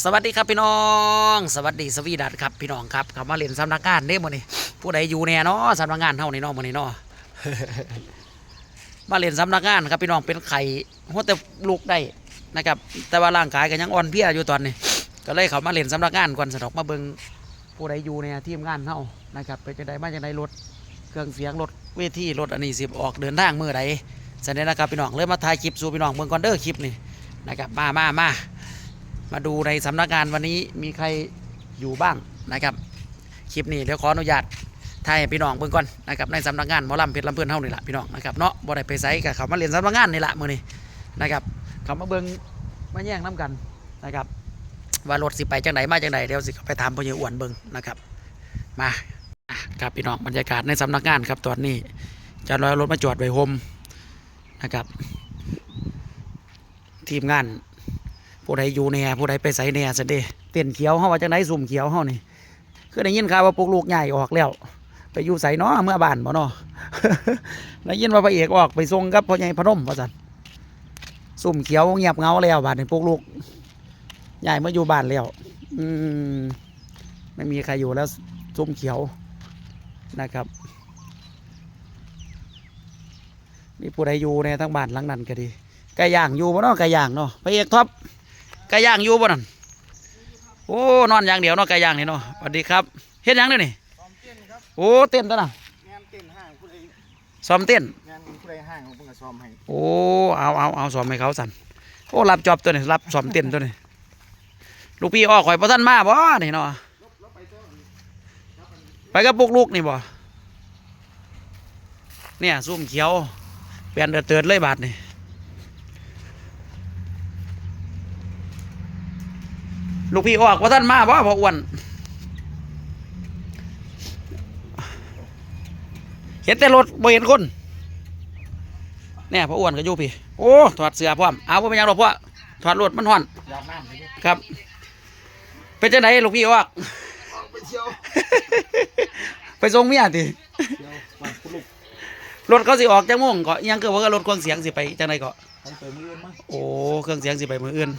สวัสดีครับพี่น้อง สวัสดีสวีดัตครับพี่น้องครับขับมาเล่นสำนักงานเด้มื้อนี้ผู้ใดอยู่แน่เนาะสำนักงานเฮานี่เนาะมื้อนี้เนาะมาเล่นสำนักงานครับพี่น้องเป็นไข่หัวแต่ลูกได้นะครับ แต่ว่าร่างกายก็ยังอ่อนเพลียอยู่ตอนนี้ ก็เลยเขามาเล่นสำนักงานก่อนสนอกมาเบิงผู้ใดอยู่ในทีมงานเฮานะครับเป็นจังไดมาจังไดรถเครื่องเสียงรถเวทีรถอันนี้สิบออกเดินทางเมื้อใดแสดงนะครับพี่น้องเลยมาถ่ายคลิปสู่พี่น้องเบิ่งก่อนเด้อคลิปนี่นะครับมามามา มาดูในสำนักงานวันนี้มีใครอยู่บ้างนะครับคลิปนี้เดี๋ยวขออนุญาตถ่ายพี่น้องเบิ่งก่อนนะครับในสำนักงานหมอลำเพชรลำเพื่อนเฮานี่แหละพี่น้องนะครับเนาะบ่ได้ไปไสกับเขามาเรียนสำนักงานนี่แหละมื้อนี้นะครับเขามาเบิ่งมาแย่งน้กันนะครับว่ารถสิไปจังไหนมาจังไหนเดี๋ยวสิไปถามพ่อใหญ่อ้วนเบิ่งนะครับมาครับพี่น้องบรรยากาศในสำนักงานครับตอนนี้จะรอยรถมาจอดไว้โฮมนะครับ ทีมงาน ผู้ใดอยู่แน่ผู้ใดไปใส่แน่สันเดเต้นเขียวเฮาว่าจังไดสุ่มเขียวเฮานี่คือได้ยินข่าวว่าปลูกลูกใหญ่ออกแล้ว ไปอยู่ใส่เนาะเมื่อบ้านบ่เนาะได้ยินว่าพระเอกออกไปส่งกับพ่อใหญ่พนมว่าซั่นสุ่มเขียวเงียบเงาแล้วบ้านนี้ปลูกลูกใหญ่เมาอยู่บ้านแล้ว อืมไม่มีใครอยู่แล้วสุ่มเขียวนะครับมีผู้ใดอยู่ในทั้งบ้านหลังนั้นก็ดีไก่ย่างอยู่บ่เนาะไก่ย่างเนาะพระเอกท็อป ไก่ย่างอยู่บ่นั่นโอ้นอนอย่างเดียวเนาะไก่ย่างนี่เนาะสวัสดีครับเฮ็ดหยังเด้อนี่ซ้อมเต้นครับโอ้เต้นตัวน่ะงานเต้นห้างผู้ใดซ้อมเต้นงานผู้ใดห้างของเพิ่นก็ซ้อมให้โอ้เอาเอาเอาซ้อมให้เขาสั่นโอ้รับจอบตัวนี้รับซ้อมเต้นตัวนี้ลูกพี่อ้อข่อยบ่ทันมาบ่นี่เนาะไปกับปุกลูกนี่บ่เนี่ยซุ่มเขียวเปลี่ยนเดือดเตือดเลยบาดนี่ ลูกพี่ออกว่าท่านมาบ่พออ้วนเห็นแต่รถบ่เห็นคนเนี่ยพออ้วนก็อยู่พี่ โอ้ถอดเสื้อพร้อมเอาพ่เป็นยังหรอกพ่อถอดรถมันห่อนครับ เป็นจังไหนลูกพี่ออกไปเที่ยวไปส่งเมียติรถเขาสิออกจังม่วงก็ยังเกิดว่ารถเครื่องเสียงสิไปจังไหนก็ไปเติมเงินมั้งโอ้เครื่องเสียงสิไปมืออื่น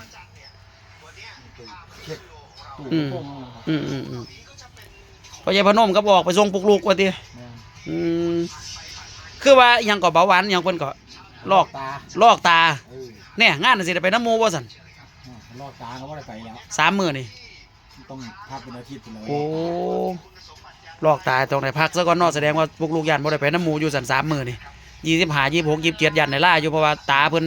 ตู้อืม โป่งเอาครับอืมอืมอืมพ่อใหญ่พนมก็บอกไปส่งปลุกลูกว่าติแม่นอืมคือว่าอิหยังก็เบาหวานอิหยังเพิ่นก็ ลอก ตาลอกตาเออเนี่ยงานน่ะสิได้ไปน้ำหมูบ่สั่นลอกตาเขาบ่ได้ไปแล้ว สามมื้อนี่ต้องพักเป็นอาทิตย์ไปเลยโอ้ลอกตายตรงไหนพักซะก่อนเนอแสดงว่าพวกลูกยันบ่ได้ไปน้ำหมูอยู่สันสามมือนี่ยี่สิบห้ายี่สิบหกยี่สิบเจ็ดยันในล่าอยู่เพราะว่าตาเพิ่น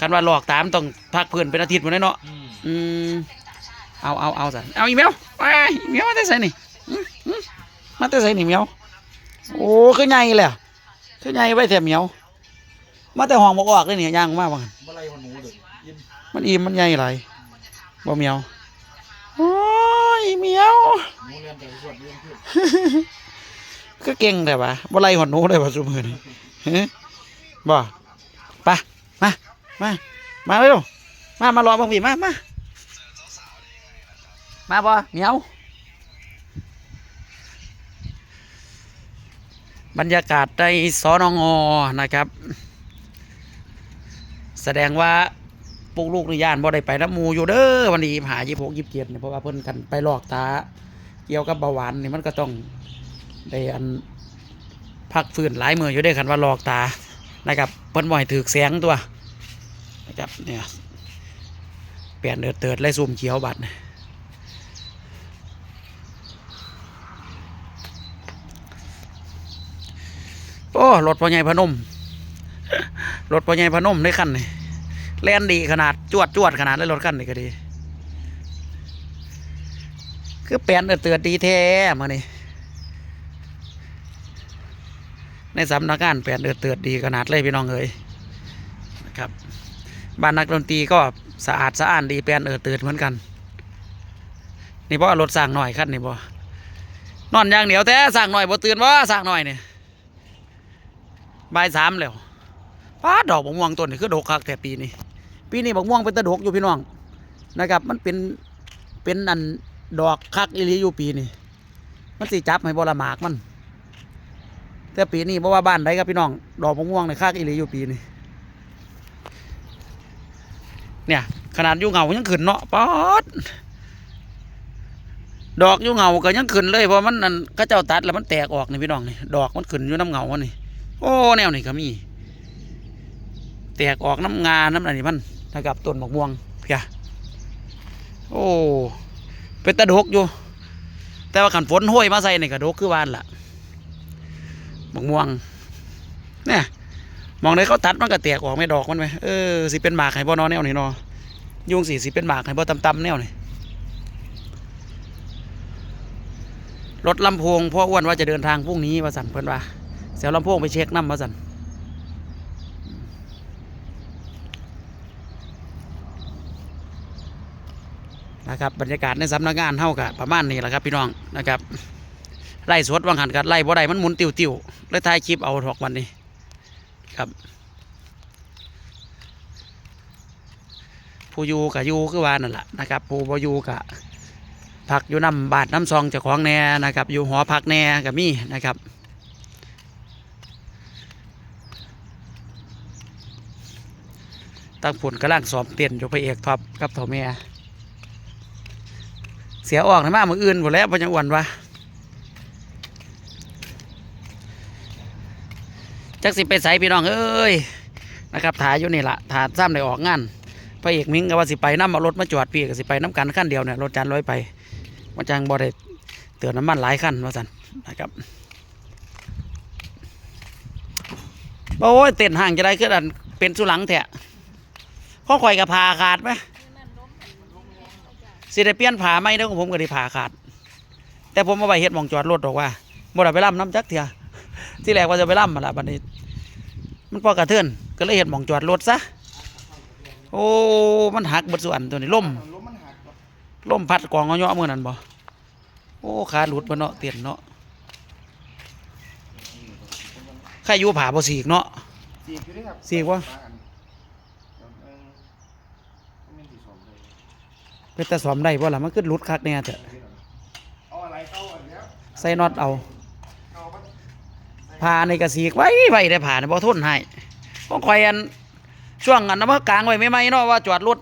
คันว่าลอกตามนต้องพักเพิ่นเป็นอาทิตย์หมดเลยเนาะอืมอืม เอาเอาเอาสันเอาอีเมลไปอีเมลมาแต่ใส่นี่มาแต่ใส่นี่เมียวโอ้คือใหญ่เลยอะคือใหญ่ไว้แถมเมียวมาแต่ห้องบอกออกเลยเนี่ยย่างมากว่างั้นบ่ไรหัวหนูเลยยิ้มมันอิ่มมันใหญ่หลายบ่เมียวโอ้ยเมียวก็เก่งแต่ว่าบ่ไล่หอนหนูได้ว่าซุมือนี้ฮะบ่ไปมามามาเร็วมามารอบังพี่มามา มาบ่เหมียว บรรยากาศในสอนงนะครับ แสดงว่าปลูกลูกในย่านบ่ได้ไปน้ำมูอยู่เด้อวันนี้หายี่หกยี่สิบเจ็ดเนี่ยเพราะว่าเพิ่นกันไปหลอกตา เกี่ยวกับเบาหวานนี่มันก็ต้องได้อันพักฟื้นหลายมืออยู่ได้คันว่าหลอกตานะครับเพิ่นบ่ให้ถือแสงตัวนะครับเนี่ยเปลี่ยนเดือดเติดไล่ซูมเขียวบัดนี่ อ้รถพ่อใหญ่พนม รถพ่อใหญ่พนมได้คันนี่แล่นดีขนาดจวดจวดขนาดเลยรถคันนี่ก็ดี คือเปลี่ยนเดือดเติดดีแท้มานี่ในสำนักงานแปดเดือเตือดดีขนาดเลยพี่น้องเอ้ยนะครับบ้านนักดนตรีก็สะอาดสะอ้านดีแปลนเออเตือดเหมือนกันนี่เพราะรถสั่งหน่อยขั้นนี่บ่นอนอย่างเดียวแต่สั่งหน่อยบ่ตื่นว่าสั่งหน่อยเนี่ย บ่ายสามแล้วป้าดอกบักม่วงต้นนี่คือดกคักแต่ปีนี้ ปีนี้บักม่วงเป็นตะดกอยู่พี่น้องนะครับ มันเป็นเป็นอันดอกคักอีลีอยู่ปีนี้มันสิจับให้บละหมากมัน แต่ปีนี้เพราะว่าบ้านใดครับพี่น้อง ดอกมะม่วงในค่าอีลีอยู่ปีนี้เนี่ยขนาดอยู่เหงายังขึ้นเนาะป๊อดดอกอยู่เหงาก็ยังขึ้นเลยเพราะมันนั่นก็เจ้าตัดแล้วมันแตกออกนี่พี่น้องนี่ดอกมันขึ้นอยู่น้ำเหงามันนี่ โอ้แนวนี่ก็มี แตกออกน้ำงาน้ำอะไรนี่มันนะครับต้นหมะม่วงเพียโอ้เป็นตะดกอยู่ แต่ว่าขันฝนห้วยมาใส่นี่กระดกคือวานล่ะมะม่วงเนี่ยมองได้เขาตัดมันก็แตกออกไม่ดอกมันไหมเออสิเป็นหมากให้บ่นอแนวนี่นอยุงสิสิเป็นหมากให้บ่ตำๆแนวนี่รถลำโพงพ่ออ้วนว่าจะเดินทางพรุ่งนี้ว่าสันเพิ่อนว่า เสียวลำโพงไปเช็คน้ำว่าสันนะครับบรรยากาศในสำนักงานเท่ากับประมาณนี้แหละครับพี่น้องนะครับไล่สดวางหันกันไล่บ่ได้มันหมุนติวติวๆเลยถ่ายคลิปเอาถอกวันนี้ครับ ผู้อยู่กับอยู่คือว่านั่นแหละนะครับผู้บ่อยู่กับพักอยู่น้ำบาดน้ำซองจ้าของแน่นะครับอยู่หอพักแน่กับมี่นะครับ ตั้งผลกำลังสอบเตียนอยู่พระเอกท็อปกับเถ่าแม่เสียออกในมามืออื่นหมดแล้วพยังอ้วนวะจักสิไปใส่พี่น้องเอ้ยนะครับถ่ายอยู่นี่ละถ่ายซ้ำได้ออกงานพระเอกมิงก็ว่าสิไปน้ำเอารถมาจอดพี่ก็สิไปน้ำกันขั้นเดียวเนี่ยรถจานร้อยไปมาจังบ่ได้เตือนน้ำมันหลายขั้นว่าสันนะครับโอ้ยเต้นห่างจะได้ขึ้นอันเป็นสุหลังแทะ ข้อข่อยกับพาขาดไหมสิได้เปลี่ยนผ้าไหมเด้อของผมก็ได้ผ้าขาด แต่ผมเอาไปเฮ็ดหมองจอดรถดอกว่าบ่ได้ไปล่ำน้ำจักเถียที่แรกว่าจะไปล่ำมาละบัดนี้ มันพอกระเทือนก็เลยเฮ็ดหมองจอดรถซะโอ้มันหักเบดส่วนตัวนี้ล่มลมมันหักครับล่มพัดกองเอาเนาะมื้อนั้นบ่โอ้ขาหลุดบ่เนาะเตียนเนาะใครอยู่ผาบ่สีกเนาะสีกอยู่ด้วยครับสีกวะ ปลาอันเดี๋ยวเอิ่มไม่เป็นสีสมเลย เป็นแต่สอมได้บ่ล่ะมันคือหลุดคักแน่เถอะเอาอะไรเอาอันเนี้ยใส่น็อตเอาเอามันผ่าในกระสีกไว้ไว้ได้ผ่าในบ่ทนให้ต้องคอยอันช่วงอันน้ำมันกลางไว้ไม่ไหมเนาะว่าจอดรถ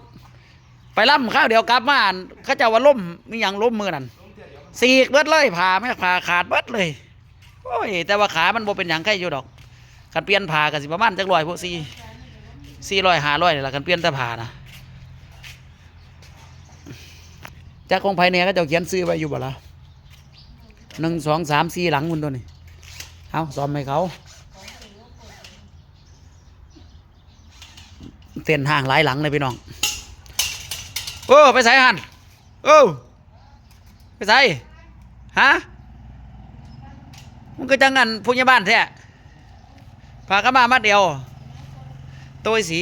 ไปล่ำข้าวเดียวกลับมาอันเขาเจะว่าล่มมีหยังล้มมือนั่นสีกเบิดเลยผ่าไม่ผ่าขาดเบิดเลย โอ้ยแต่ว่าขามันบ่เป็นหยังใครอยู่ดอกกันเปลี่ยนผ่ากันสิประมาณจักร้อยพวกสี่สี่ร้อยห้าร้อยนี่ละกันเปลี่ยนแต่ผ่านะ จากของภายในก็จะเขียนซื้อไว้อยู่บ่ละหนึ่งสองสามสี่หลังคุณตัวนี้เอาซ้อมให้เขาเต้นห่างหลายหลังเลยพี่น้องโอ้ไปใส่หันโอ้ไปใส่ฮะมันก็จังงันผู้ใหญ่บ้านแท้พากระมามัดเดียวตัวสี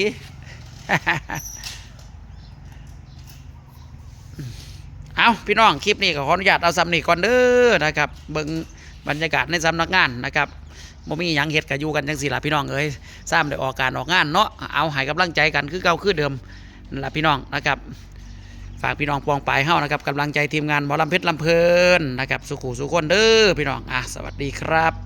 เอาพี่น้องคลิปนี้ก็ขออนุญาตเอาซ้ำนีก่อนเด้อนะครับเบิ้งบรรยากาศในสำนักงานนะครับบ่มีหยังเฮ็ดก็อยู่กันจังสี่ล่ะพี่น้องเอ้ยซ้ำได้ออกการออกงานเนาะเอาให้กำลังใจกันคือเก่าคือเดิมนั่นล่ะพี่น้องนะครับฝากพี่น้องปองปลายเฮานะครับกำลังใจทีมงานหมอลำเพชรลำเพลินนะครับสุขุสุขคนเด้อพี่น้องอะสวัสดีครับ